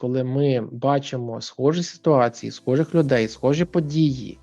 коли ми бачимо схожі ситуації, схожих людей, схожі події.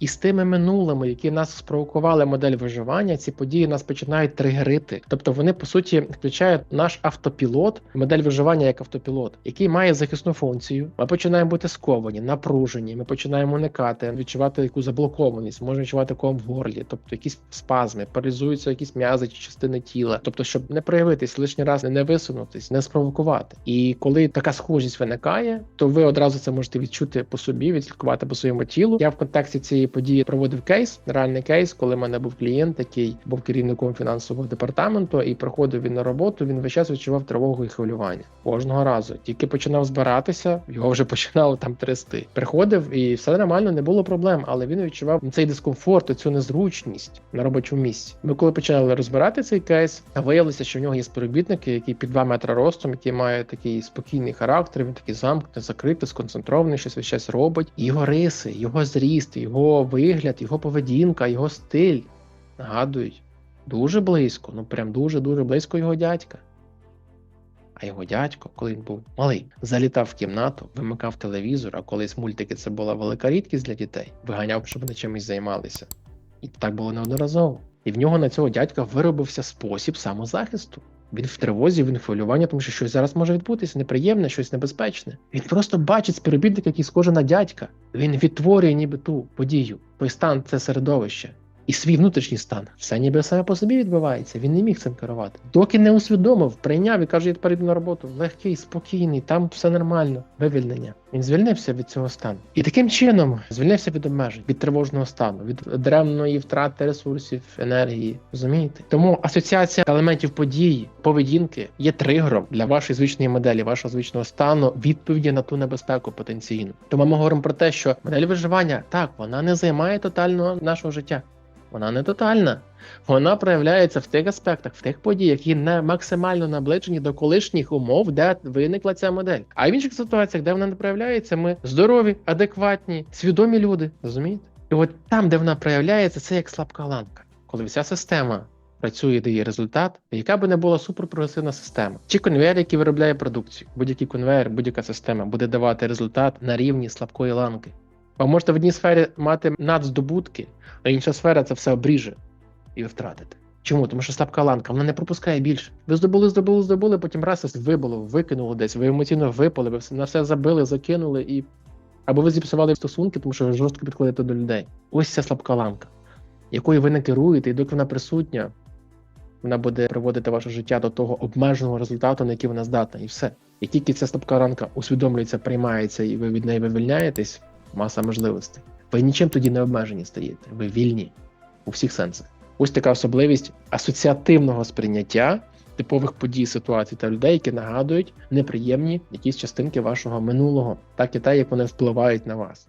І з тими минулими, які нас спровокували модель виживання, ці події нас починають тригерити. Тобто вони по суті включають наш автопілот, модель виживання як автопілот, який має захисну функцію. Ми починаємо бути сковані, напружені. Ми починаємо уникати, відчувати яку заблокованість, можемо відчувати ком в горлі, тобто якісь спазми, паралізуються якісь м'язи чи частини тіла. Тобто, щоб не проявитись лишній раз, не висунутись, не спровокувати. І коли така схожість виникає, то ви одразу це можете відчути по собі, відслідкувати по своєму тілу. Я в контексті цієї події проводив кейс, реальний кейс, коли в мене був клієнт, який був керівником фінансового департаменту, і приходив він на роботу. Він весь час відчував тривогу і хвилювання кожного разу. Тільки починав збиратися, його вже починало там трясти. Приходив і все нормально, не було проблем, але він відчував цей дискомфорт, цю незручність на робочому місці. Ми коли почали розбирати цей кейс, виявилося, що в нього є співробітники, які під 2 метри ростом, які мають такий спокійний характер. Він такий замкнутий, закритий, сконцентрований, щось весь час робить. Його риси, його зріст, його вигляд, його поведінка, його стиль нагадують дуже близько, ну прям дуже дуже близько його дядька. А його дядько, коли він був малий, залітав в кімнату, вимикав телевізор, а колись мультики це була велика рідкість для дітей, виганяв, щоб вони чимось займалися. І так було неодноразово. І в нього на цього дядька виробився спосіб самозахисту. Він в тривозі, він в хвилюванні, тому що щось зараз може відбутися, неприємне, щось небезпечне. Він просто бачить співробітника, який схожий на дядька. Він відтворює ніби ту подію, той стан, це середовище. І свій внутрішній стан. Все ніби саме по собі відбувається. Він не міг цим керувати. Доки не усвідомив, прийняв і каже, я тепер йду на роботу. Легкий, спокійний, там все нормально, вивільнення. Він звільнився від цього стану. І таким чином звільнився від обмежень, від тривожного стану, від древної втрати ресурсів, енергії. Розумієте? Тому асоціація елементів події, поведінки є тригером для вашої звичної моделі, вашого звичного стану, відповіді на ту небезпеку потенційну. Тому ми говоримо про те, що модель виживання так вона не займає тотально нашого життя. Вона не тотальна. Вона проявляється в тих аспектах, в тих подіях, які не максимально наближені до колишніх умов, де виникла ця модель. А в інших ситуаціях, де вона не проявляється, ми здорові, адекватні, свідомі люди. Розумієте? І от там, де вона проявляється, це як слабка ланка, коли вся система. Працює, дає результат, яка би не була суперпрогресивна система, чи конвейер, який виробляє продукцію, будь-який конвейер, будь-яка система буде давати результат на рівні слабкої ланки. Ви можете в одній сфері мати надздобутки, а інша сфера це все обріже і ви втратите. Чому? Тому що слабка ланка, вона не пропускає більше. Ви здобули, здобули, здобули, потім раз ось вибило, викинуло десь, ви емоційно випали, ви на все забили, закинули і. Або ви зіпсували стосунки, тому що ви жорстко підходите до людей. Ось ця слабка ланка, якою ви не керуєте, і доки вона присутня, вона буде приводити ваше життя до того обмеженого результату, на який вона здатна, і все. І тільки ця слабка ранка усвідомлюється, приймається, і ви від неї вивільняєтесь, маса можливостей. Ви нічим тоді не обмежені стаєте. Ви вільні у всіх сенсах. Ось така особливість асоціативного сприйняття типових подій, ситуацій та людей, які нагадують неприємні якісь частинки вашого минулого, так і те, як вони впливають на вас.